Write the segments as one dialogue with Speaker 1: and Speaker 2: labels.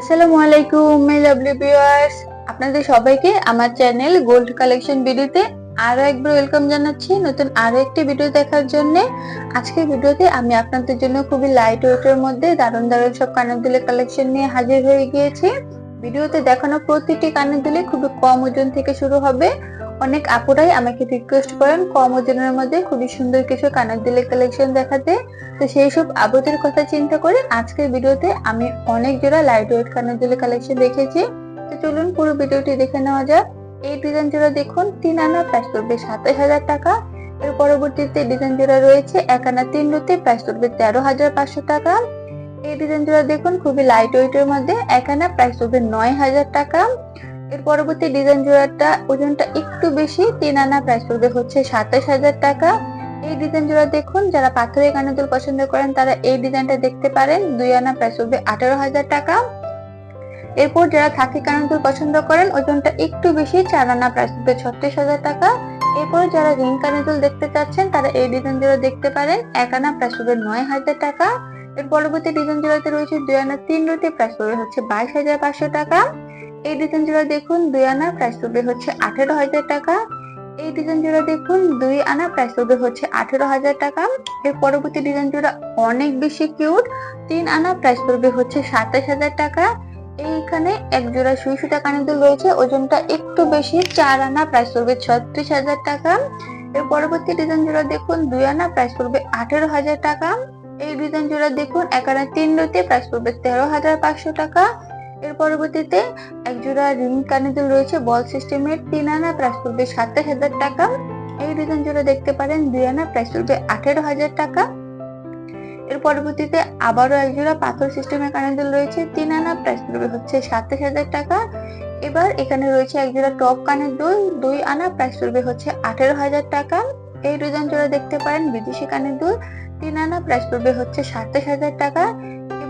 Speaker 1: আসসালামু আলাইকুম my lovely viewers আপনাদের সবাইকে আমার চ্যানেল গোল্ড কালেকশন ভিডিওতে আরও একবার ওয়েলকাম জানাচ্ছি নতুন আরও একটি ভিডিও দেখার জন্য। আজকের ভিডিওতে আমি আপনাদের জন্য খুবই লাইট ওয়েটের মধ্যে দারুণ দারুণ সব কানের দুলের কালেকশন নিয়ে হাজির হয়ে গিয়েছি। ভিডিওতে দেখানো প্রতিটি কানের দুলে খুবই কম ওজন থেকে শুরু হবে। অনেক আপুরাই আমাকে রিকোয়েস্ট করেন। কম ওজনের মধ্যে খুবই সুন্দর কিছু কানের দুলের কালেকশন দেখাতে। তো সেই সব আবুদের কথা চিন্তা করে আজকের ভিডিওতে আমি অনেক জোড়া লাইট ওয়েট কানের দুলের কালেকশন দেখেছি। তো চলুন পুরো ভিডিওটি দেখে নেওয়া যাক। এই ডিজাইন জোড়া দেখুন, তিন আনা প্রাইস পড়বে সাতাশ হাজার টাকা। এর পরবর্তীতে ডিজাইন জোড়া রয়েছে, এক আনা তিন রুতে প্রাইস পড়বে তেরো হাজার পাঁচশো টাকা। এই ডিজাইন জোড়া দেখুন, খুবই লাইট ওয়েটের মধ্যে, এক আনা প্রাইস পড়বে নয় হাজার টাকা। এর পরবর্তী ডিজাইন জোড়াটা ওজনটা একটু বেশি, তিন আনা প্রাইস পড়বে হচ্ছে সাতাশ হাজার টাকা। এই ডিজাইন জোড়া দেখুন, যারা পাথরের কানের দুল পছন্দ করেন, তারা এই ডিজাইনটা দেখতে পারেন। দুই আনা প্রাইস পড়বে আঠারো হাজার টাকা। এরপর যারা থাকি কানের দুল পছন্দ করেন, ওজনটা একটু বেশি, চার আনা প্রাইস পড়বে ছত্রিশ হাজার টাকা। এরপর যারা রিং কানের দুল দেখতে চাচ্ছেন, তারা এই ডিজাইন জোড়া দেখতে পারেন। এক আনা প্রাইস পড়বে নয় হাজার টাকা। এর পরবর্তী ডিজাইন জোড়াতে রয়েছে দুই আনা তিন রুটি প্রাইস পড়বে হচ্ছে বাইশ হাজার পাঁচশো টাকা। এই ডিজাইন জোড়া দেখুন, দুই আনা প্রাইস পড়বে হচ্ছে আঠেরো হাজার টাকা। এই ডিজাইন জোড়া দেখুন, দুই আনা প্রাইস পড়বে হচ্ছে আঠেরো হাজার টাকা। এর পরবর্তী ডিজাইন জোড়া অনেক বেশি কিউট তিন আনা প্রাইস পড়বে হচ্ছে সাতাশ হাজার টাকা। এইখানে এক জোড়া সুই সুতা কানের রয়েছে, ওজনটা একটু বেশি, চার আনা প্রাইস পড়বে ছত্রিশ হাজার টাকা। এর পরবর্তী ডিজাইন জোড়া দেখুন, দুই আনা প্রাইস পড়বে আঠেরো হাজার টাকা। এই ডিজাইন জোড়া দেখুন, এক আনা তিন রুতে প্রাইস পড়বে তেরো হাজার পাঁচশো টাকা। এর পরবর্তীতে এক জোড়া রিং কানের দুল রয়েছে, বল সিস্টেমের তিন আনা প্রাইস পড়বে সাতাশ হাজার টাকা। এই ডিজাইন জোড়া দেখতে পারেন, দুই আনা প্রাইস পড়বে আঠেরো হাজার টাকা। এর পরবর্তীতে আবারও এক জোড়া পাথর সিস্টেমের কানের দুল রয়েছে, তিন আনা প্রাইস পড়বে হচ্ছে সাতাশ হাজার টাকা। এবার এখানে রয়েছে এক জোড়া টপ কানের দুল দুই আনা প্রাইস পড়বে হচ্ছে আঠেরো হাজার টাকা। এই ডিজাইন জোড়া দেখতে পারেন বিদেশি কানের দুল তিন আনা প্রাইস পড়বে হচ্ছে সাতাশ হাজার টাকা।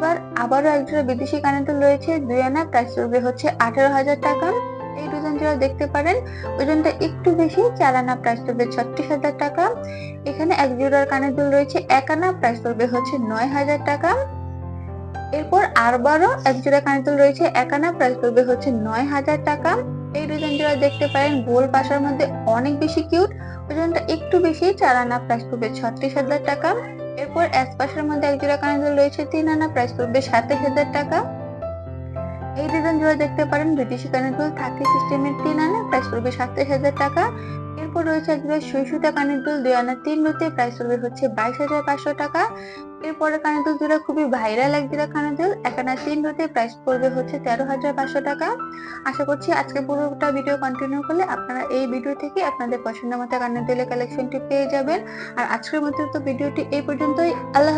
Speaker 1: এবার আবারও একজোড়া বিদেশি কানের দুল রয়েছে দুই আনা প্রাইস পড়বে হচ্ছে আঠারো হাজার টাকা। এই ডিজাইন জোড়া দেখতে পারেন, ওজনটা একটু বেশি চার আনা প্রাইস পড়বে ছত্রিশ হাজার টাকা। এখানে এক জোড়ার কানের দুল রয়েছে এক আনা প্রাইস পড়বে হচ্ছে নয় হাজার টাকা। এরপর আরবারও এক জোড়া কানের দুল রয়েছে এক আনা প্রাইস পড়বে হচ্ছে নয় হাজার টাকা। এই ডিজাইন জোড়া দেখতে পারেন, গোল পাশার মধ্যে অনেক বেশি কিউট ওজনটা একটু বেশি চার আনা প্রাইস পড়বে ছত্রিশ হাজার টাকা। এরপর অ্যাসপাসের মধ্যে এক জোড়া কানের রয়েছে, তিন আনা প্রাইস পড়বে সাতাশ হাজার টাকা। এই ডিজাইন জোড়া দেখতে পারেন ব্রিটিশ কানের দুল, থার্টি সিস্টেমের তিন আনা প্রাইস পড়বে সাতাশ হাজার টাকা। এরপর রয়েছে এক জোড়া সুতা কানের দুল দুই আনা তিন রুতে প্রাইস পড়বে হচ্ছে বাইশ হাজার পাঁচশো টাকা। এরপরে কানের দুল জোড়া খুবই ভাইরাল এক জোড়া কানের দুল এক আনা তিন রুতে প্রাইস পড়বে হচ্ছে তেরো হাজার পাঁচশো টাকা। আশা করছি আজকে পুরোটা ভিডিও কন্টিনিউ করলে আপনারা এই ভিডিও থেকে আপনাদের পছন্দ মতো কানের দুলের কালেকশনটি পেয়ে যাবেন। আর আজকের মতো তো ভিডিওটি এই পর্যন্তই। আল্লাহ।